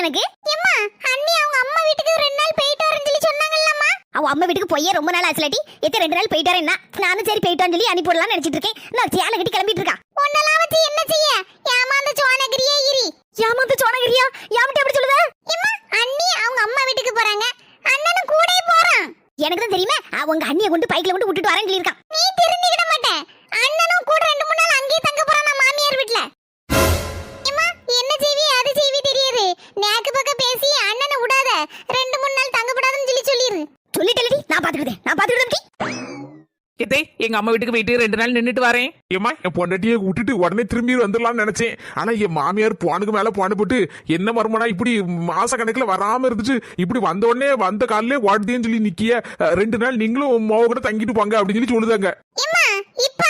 எனக்கு. எம்மா அண்ணி அவங்க அம்மா வீட்டுக்கு ரெண்டு நாள் போயிட்டு வரேன்னு சொல்லி சொன்னாங்கல்லம்மா. அவ அம்மா வீட்டுக்கு போய் ரொம்ப நாள் ஆச்சுலடி எத்தனை ரெண்டு நாள் போயிட்டு வரேன்னா. நானும் சரி போயிட்டு சொல்லி அனுப்பி விடலாம்னு நினைச்சிட்டு இருக்கேன். நான் சேலை கட்டி கிளம்பிட்டு இருக்கா. உன்னெல்லாம் வச்சு என்ன செய்ய? ஏமாந்த சோனகிரியே இரி. ஏமாந்த சோனகிரியா? யாமிட்ட எப்படி சொல்லுத? எம்மா அண்ணி அவங்க அம்மா வீட்டுக்கு போறாங்க. அண்ணனும் கூடயே போறான். எனக்கு தான் தெரியுமே அவங்க அண்ணியை கொண்டு பைக்ல கொண்டு விட்டுட்டு வரேன்னு சொல்லியிருக்கான். நீ தெரிஞ்சுக்கிட மாட்டேன் நான் எத்தே எங்க அம்மா வீட்டுக்கு போயிட்டு ரெண்டு நாள் நின்னுட்டு வரேன். ஏம்மா என் பொண்டாட்டியை விட்டுட்டு உடனே திரும்பி வந்துடலாம்னு நினைச்சேன். ஆனா என் மாமியார் போனுக்கு மேல போன போட்டு என்ன மருமனா இப்படி மாச கணக்குல வராம இருந்துச்சு. இப்படி வந்த உடனே வந்த காலிலே ஓடுதேன்னு சொல்லி நிக்கிய ரெண்டு நாள் நீங்களும் மோக கூட தங்கிட்டு போங்க அப்படின்னு சொல்லி சொல்லுதாங்க. இப்ப